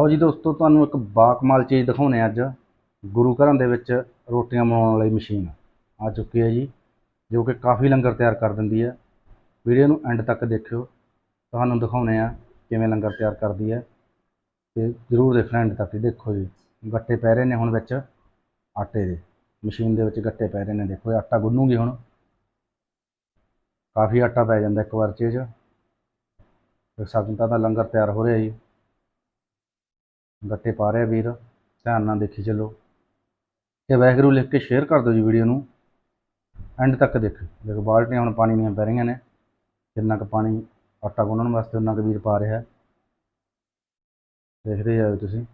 ਲਓ ਜੀ ਦੋਸਤੋ, ਤੁਹਾਨੂੰ ਇੱਕ ਬਾਕਮਾਲ ਚੀਜ਼ ਦਿਖਾਉਣੇ ਅੱਜ। ਗੁਰੂ ਘਰਾਂ ਦੇ ਵਿੱਚ ਰੋਟੀਆਂ ਬਣਾਉਣ ਵਾਲੀ ਮਸ਼ੀਨ ਆ ਚੁੱਕੀ ਹੈ ਜੀ, ਜੋ ਕਿ ਕਾਫੀ ਲੰਗਰ ਤਿਆਰ ਕਰ ਦਿੰਦੀ ਹੈ। ਵੀਡੀਓ ਨੂੰ ਐਂਡ ਤੱਕ ਦੇਖਿਓ। ਤੁਹਾਨੂੰ ਦਿਖਾਉਣੇ ਆ ਕਿਵੇਂ ਲੰਗਰ ਤਿਆਰ ਕਰਦੀ ਹੈ। ਤੇ ਜ਼ਰੂਰ ਦੇਖਣਾ ਐਂਡ ਤੱਕ ਦੇਖੋ ਜੀ। ਗੱਟੇ ਪੈ ਰਹੇ ਨੇ ਹੁਣ ਵਿੱਚ, ਆਟੇ ਦੇ। ਮਸ਼ੀਨ ਦੇ ਵਿੱਚ ਗੱਟੇ ਪੈ ਰਹੇ ਨੇ, ਦੇਖੋ ਇਹ ਆਟਾ ਗੁੰਨੂਗੀ ਹੁਣ। ਕਾਫੀ ਆਟਾ ਪੈ ਜਾਂਦਾ ਇੱਕ ਵਾਰ 'ਚ ਇਹ 'ਚ। ਤੇ ਦਾ ਲੰਗਰ ਤਿਆਰ ਹੋ ਰਿਹਾ ਜੀ। ਗੱਟੇ ਪਾ ਰਿਹਾ ਵੀਰ, ਧਿਆਨ ਨਾਲ ਦੇਖੀ ਚਲੋ। ਤੇ ਵਾਹਿਗੁਰੂ ਲਿਖ ਕੇ ਸ਼ੇਅਰ ਕਰ ਦਿਓ ਜੀ ਵੀਡੀਓ ਨੂੰ। ਐਂਡ ਤੱਕ ਦੇਖੋ। ਦੇਖੋ, ਬਾਲਟੀਆਂ ਹੁਣ ਪਾਣੀ ਦੀਆਂ ਪੈ ਰਹੀਆਂ ਨੇ। ਜਿੰਨਾ ਕੁ ਪਾਣੀ ਆਟਾ ਗੁੰਨਣ ਵਾਸਤੇ ਉਨਾ ਕੁ ਵੀਰ ਪਾ ਰਿਹਾ। ਹੈ ਦੇਖਦੇ ਜਾਓ ਤੁਸੀਂ।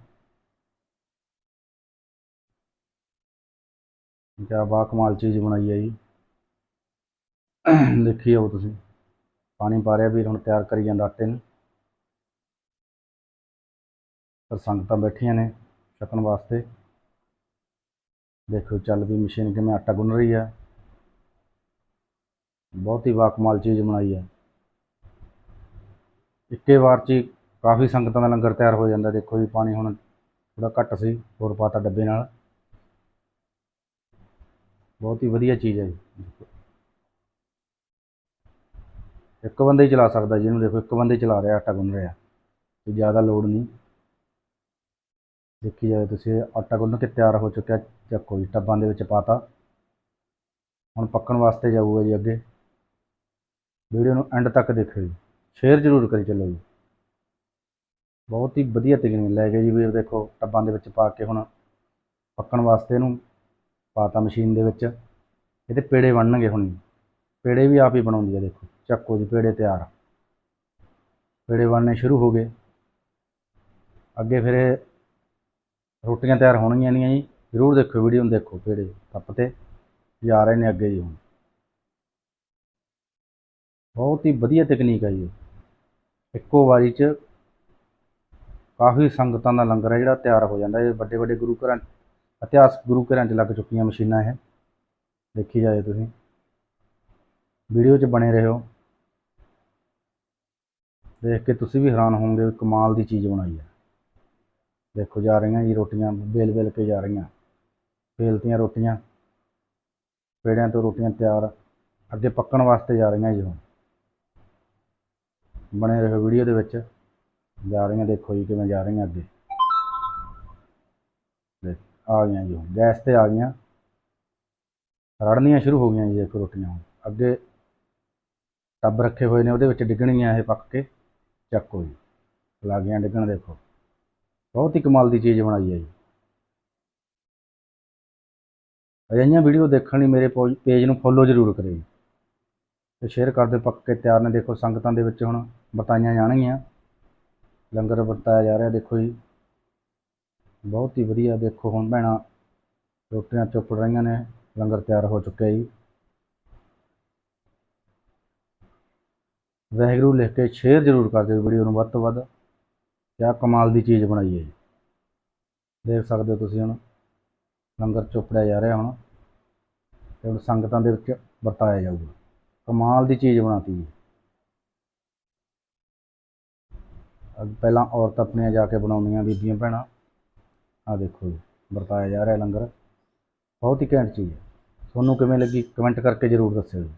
ਕਿਆ ਬਾ ਕਮਾਲ ਚੀਜ਼ ਬਣਾਈ ਹੈ ਜੀ। ਦੇਖੀ ਆਓ ਤੁਸੀਂ। ਪਾਣੀ ਪਾ ਰਿਹਾ ਵੀਰ, ਹੁਣ ਤਿਆਰ ਕਰੀ ਜਾਂਦਾ ਆਟੇ ਨੂੰ। ਪਰ ਸੰਗਤਾਂ ਬੈਠੀਆਂ ਨੇ ਛਕਣ ਵਾਸਤੇ। ਦੇਖੋ ਚੱਲਦੀ ਮਸ਼ੀਨ ਕਿਵੇਂ ਆਟਾ ਗੁੰਨ ਰਹੀ ਹੈ ਬਹੁਤ ਹੀ ਵਾਕਮਾਲ ਚੀਜ਼ ਬਣਾਈ ਹੈ ਇੱਕੇ ਵਾਰ 'ਚ ਹੀ ਕਾਫੀ ਸੰਗਤਾਂ ਦਾ ਲੰਗਰ ਤਿਆਰ ਹੋ ਜਾਂਦਾ। ਦੇਖੋ ਜੀ ਪਾਣੀ ਹੁਣ ਥੋੜਾ ਘੱਟ ਸੀ, ਹੋਰ ਪਾਤਾ ਡੱਬੇ ਨਾਲ। ਬਹੁਤ ਹੀ ਵਧੀਆ ਚੀਜ਼ ਹੈ ਜੀ। ਇੱਕ ਬੰਦਾ ਹੀ ਚਲਾ ਸਕਦਾ ਜਿਹਨੂੰ ਦੇਖੋ, ਇੱਕ ਬੰਦਾ ਹੀ ਚਲਾ ਰਿਹਾ, ਆਟਾ ਗੁੰਨ ਰਿਹਾ। ਤੇ ਜ਼ਿਆਦਾ ਲੋਡ ਨਹੀਂ। ਦੇਖੀ ਜਾਵੇ ਤੁਸੀਂ, ਆਟਾ ਗੁੰਨ ਕੇ ਤਿਆਰ ਹੋ ਚੁੱਕਿਆ, ਚੱਕੋ ਜੀ, ਟੱਬਾਂ ਦੇ ਵਿੱਚ ਪਾਤਾ। ਹੁਣ ਪੱਕਣ ਵਾਸਤੇ ਜਾਊਗਾ ਜੀ ਅੱਗੇ। ਵੀਡੀਓ ਨੂੰ ਐਂਡ ਤੱਕ ਦੇਖਿਓ ਜੀ। ਸ਼ੇਅਰ ਜ਼ਰੂਰ ਕਰੀ ਚੱਲੋ ਜੀ। ਬਹੁਤ ਹੀ ਵਧੀਆ ਤਕਨੀਕ ਲੈ ਗਏ ਜੀ ਵੀਰ ਦੇਖੋ, ਟੱਬਾਂ ਦੇ ਵਿੱਚ ਪਾ ਕੇ ਹੁਣ ਪੱਕਣ ਵਾਸਤੇ ਇਹਨੂੰ ਪਾਤਾ ਮਸ਼ੀਨ ਦੇ ਵਿੱਚ। ਇਹਦੇ ਪੇੜੇ ਬਣਨਗੇ ਹੁਣ। ਪੇੜੇ ਵੀ ਆਪ ਹੀ ਬਣਾਉਂਦੀ ਆ ਦੇਖੋ। ਚੱਕੋ ਜੀ, ਪੇੜੇ ਤਿਆਰ। ਪੇੜੇ ਬਣਨੇ ਸ਼ੁਰੂ ਹੋ ਗਏ। ਅੱਗੇ ਫਿਰ ਰੋਟੀਆਂ ਤਿਆਰ ਹੋਣਗੀਆਂ ਨਹੀਂ ਜੀ, ਜ਼ਰੂਰ ਦੇਖੋ ਵੀਡੀਓ ਨੂੰ ਦੇਖੋ ਪੇੜੇ ਕੱਪ ਤੇ ਜਾ ਰਹੇ ਨੇ ਅੱਗੇ ਜੀ ਹੁਣ। ਬਹੁਤ ਹੀ ਵਧੀਆ ਤਕਨੀਕ ਹੈ ਜੀ ਇੱਕੋ ਵਾਰੀ 'ਚ ਕਾਫੀ ਸੰਗਤਾਂ ਦਾ ਲੰਗਰ ਹੈ ਜਿਹੜਾ ਤਿਆਰ ਹੋ ਜਾਂਦਾ। ਇਹ ਵੱਡੇ ਵੱਡੇ ਗੁਰੂ ਘਰਾਂ ਇਤਿਹਾਸਕ ਗੁਰੂ ਘਰਾਂ 'ਚ ਲੱਗ ਚੁੱਕੀਆਂ ਮਸ਼ੀਨਾਂ ਇਹ। ਦੇਖੀ ਜਾਏ ਤੁਸੀਂ। ਵੀਡੀਓ 'ਚ ਬਣੇ ਰਹੋ। ਦੇਖ ਕੇ ਤੁਸੀਂ ਵੀ ਹੈਰਾਨ ਹੋਵੋਗੇ ਵੀ ਕਮਾਲ ਦੀ ਚੀਜ਼ ਬਣਾਈ ਹੈ ਦੇਖੋ ਜਾ ਰਹੀਆਂ ਜੀ ਰੋਟੀਆਂ ਬੇਲ ਬੇਲ ਕੇ ਜਾ ਰਹੀਆਂ। ਬੇਲਤੀਆਂ ਰੋਟੀਆਂ, ਪੇੜਿਆਂ ਤੋਂ ਰੋਟੀਆਂ ਤਿਆਰ, ਅੱਗੇ ਪੱਕਣ ਵਾਸਤੇ ਜਾ ਰਹੀਆਂ ਜੀ ਹੁਣ। ਬਣੇ ਰਹੋ ਵੀਡੀਓ ਦੇ ਵਿੱਚ। ਜਾ ਰਹੀਆਂ, ਦੇਖੋ ਜੀ ਕਿਵੇਂ ਜਾ ਰਹੀਆਂ ਅੱਗੇ। ਦੇਖ, ਆ ਗਈਆਂ ਜੀ ਹੁਣ, ਗੈਸ ਤੇ ਆ ਗਈਆਂ। ਰੜਨੀਆਂ ਸ਼ੁਰੂ ਹੋ ਗਈਆਂ ਜੀ ਦੇਖੋ ਰੋਟੀਆਂ ਹੁਣ। ਅੱਗੇ ਟੱਬ ਰੱਖੇ ਹੋਏ ਨੇ, ਉਹਦੇ ਵਿੱਚ ਡਿੱਗਣਗੀਆਂ ਇਹ ਪੱਕ ਕੇ। ਚੱਕੋ ਜੀ ਲੱਗ ਡਿੱਗਣ ਦੇਖੋ। ਬਹੁਤ ਹੀ ਕਮਾਲ ਦੀ ਚੀਜ਼ ਬਣਾਈ ਹੈ ਜੀ। ਅਜਿਹੀਆਂ ਵੀਡੀਓ ਦੇਖਣ ਲਈ ਮੇਰੇ ਪੇਜ ਨੂੰ ਫੋਲੋ ਜ਼ਰੂਰ ਕਰਿਓ ਜੀ। ਤੇ ਸ਼ੇਅਰ ਕਰਦੇ ਦਿਓ ਪੱਕ ਕੇ ਤਿਆਰ ਨੇ ਦੇਖੋ ਸੰਗਤਾਂ ਦੇ ਵਿੱਚ ਹੁਣ ਵਰਤਾਈਆਂ ਜਾਣਗੀਆਂ। ਲੰਗਰ ਵਰਤਾਇਆ ਜਾ ਰਿਹਾ, ਦੇਖੋ ਜੀ। ਬਹੁਤ ਹੀ ਵਧੀਆ, ਦੇਖੋ ਹੁਣ ਭੈਣਾਂ, ਰੋਟੀਆਂ ਚੁੱਪੜ ਰਹੀਆਂ ਨੇ, ਲੰਗਰ ਤਿਆਰ ਹੋ ਚੁੱਕਿਆ ਜੀ। ਵਾਹਿਗੁਰੂ ਲਿਖ ਕੇ ਸ਼ੇਅਰ ਜ਼ਰੂਰ ਕਰ ਦਿਓ ਵੀਡੀਓ ਨੂੰ ਵੱਧ ਤੋਂ ਵੱਧ। ਕਿਆ ਕਮਾਲ ਦੀ ਚੀਜ਼ ਬਣਾਈ ਹੈ ਜੀ। ਦੇਖ ਸਕਦੇ ਹੋ ਤੁਸੀਂ ਹੁਣ, ਲੰਗਰ ਚੁੱਪੜਿਆ ਜਾ ਰਿਹਾ ਹੁਣ, ਤੇ ਹੁਣ ਸੰਗਤਾਂ ਦੇ ਵਿੱਚ ਵਰਤਾਇਆ ਜਾਊਗਾ। ਕਮਾਲ ਦੀ ਚੀਜ਼ ਬਣਾਤੀ ਜੀ। ਪਹਿਲਾਂ ਔਰਤ ਆਪਣੀਆਂ ਜਾ ਕੇ ਬਣਾਉਂਦੀਆਂ, ਬੀਬੀਆਂ, ਭੈਣਾਂ। ਆ ਦੇਖੋ ਜੀ, ਵਰਤਾਇਆ ਜਾ ਰਿਹਾ ਲੰਗਰ। ਬਹੁਤ ਹੀ ਘੈਂਟ ਚੀਜ਼ ਹੈ। ਤੁਹਾਨੂੰ ਕਿਵੇਂ ਲੱਗੀ? ਕਮੈਂਟ ਕਰਕੇ ਜ਼ਰੂਰ ਦੱਸਿਓ ਜੀ।